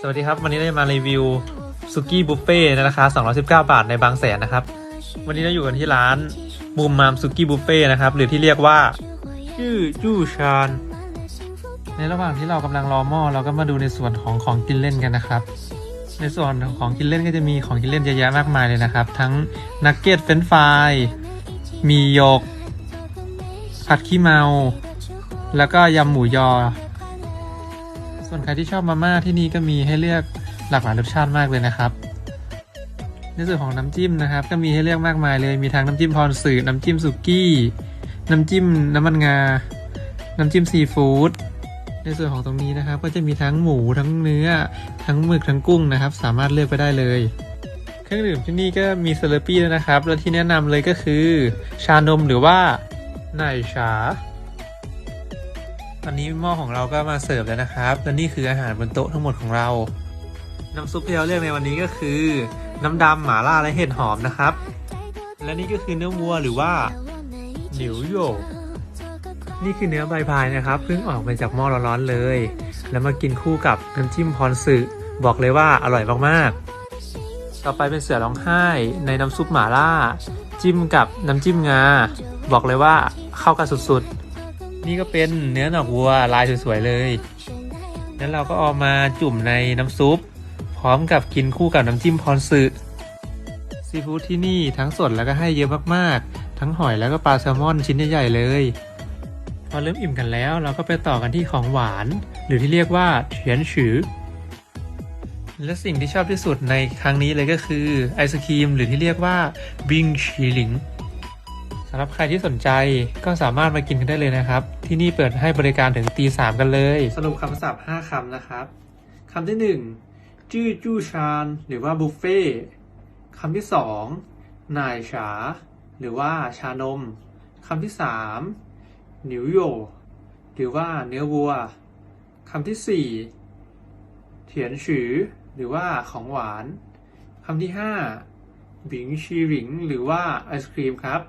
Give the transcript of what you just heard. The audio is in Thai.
สวัสดีครับ วันนี้เราจะมารีวิวซุกี้บุฟเฟ่ในราคา 219 บาทในบางแสนนะครับ วันนี้เราอยู่กันที่ร้านมูมมามซุกี้บุฟเฟ่นะครับ หรือที่เรียกว่าชื่อจู้ชานในระหว่างที่เรากำลังรอหม้อเราก็มาดูในส่วนของของกินเล่นกันนะครับ ในส่วนของกินเล่นก็จะมีของกินเล่นเยอะแยะมากมายเลยนะครับ ทั้งนักเก็ตเฟรนฟรายมีหยกผัดขี้เมา แล้วก็ยำหมูยอ ส่วนใครที่ชอบมาม่าที่นี่ก็มีให้เลือกหลากหลายรสชาติมากเลยนะครับ ในส่วนของน้ำจิ้มนะครับ ก็มีให้เลือกมากมายเลยมีทั้งน้ำจิ้มพรสื่อน้ำจิ้มสุกี้ น้ำจิ้มน้ำมันงา น้ำจิ้มซีฟู้ดในส่วนของตรงนี้นะครับ ก็จะมีทั้งหมูทั้งเนื้อ ทั้งหมึกทั้งกุ้งนะครับ สามารถเลือกไปได้เลย เครื่องดื่มที่นี่ก็มีเซเลปี้ด้วยนะครับ และที่แนะนำเลยก็คือ ชานมหรือว่าไนชา ตอนนี้หม้อของเราก็มาเสิร์ฟแล้วนะครับและนี่คืออาหารบนโต๊ะทั้งหมดของเรา น้ำซุปที่เราเลือกในวันนี้ก็คือ น้ำดำหม่าล่าและเห็ดหอมนะครับ และนี่ก็คือเนื้อวัวหรือว่าหนิวโยกนี่คือเนื้อใบพายนะครับเพิ่งออกมาจากหม้อร้อนๆเลย แล้วมากินคู่กับน้ำจิ้มพรสึบอกเลยว่าอร่อยมากๆ ต่อไปเป็นเสือร้องไห้ในน้ำซุปหม่าล่า จิ้มกับน้ำจิ้มงา บอกเลยว่าเข้ากันสุดๆ นี่ก็เป็นเนื้อหนอกวัวลายสวยๆเลย แล้วเราก็เอามาจุ่มในน้ำซุป พร้อมกับกินคู่กับน้ำจิ้มพรสึซีฟู้ดที่นี่ทั้งสดแล้วก็ให้เยอะมากๆ ทั้งหอยแล้วก็ปลาแซลมอนชิ้นใหญ่ๆเลย พอเริ่มอิ่มกันแล้วเราก็ไปต่อกันที่ของหวาน หรือที่เรียกว่าเทียนฉือและสิ่งที่ชอบที่สุดในครั้งนี้เลยก็คือไอศครีมหรือที่เรียกว่าบิงชีหลิงำหรับใครที่สนใจก็สามารถมากินกันได้เลยนะครับ ที่นี่เปิดให้บริการถึงตีสามกันเลย สรุปคำศัพท์5คำนะครับคำที่ 1 จื้อจู้ชานหรือว่าบุฟเฟ่คำที่ 2 นายฉา หรือว่าชานมคำที่ 3 หนิวโย หรือว่าเนื้อวัวคำที่ 4 เถียนฉือ หรือว่าของหวานคำที่ 5บิงชีหลิง หรือว่าไอศครีมครับ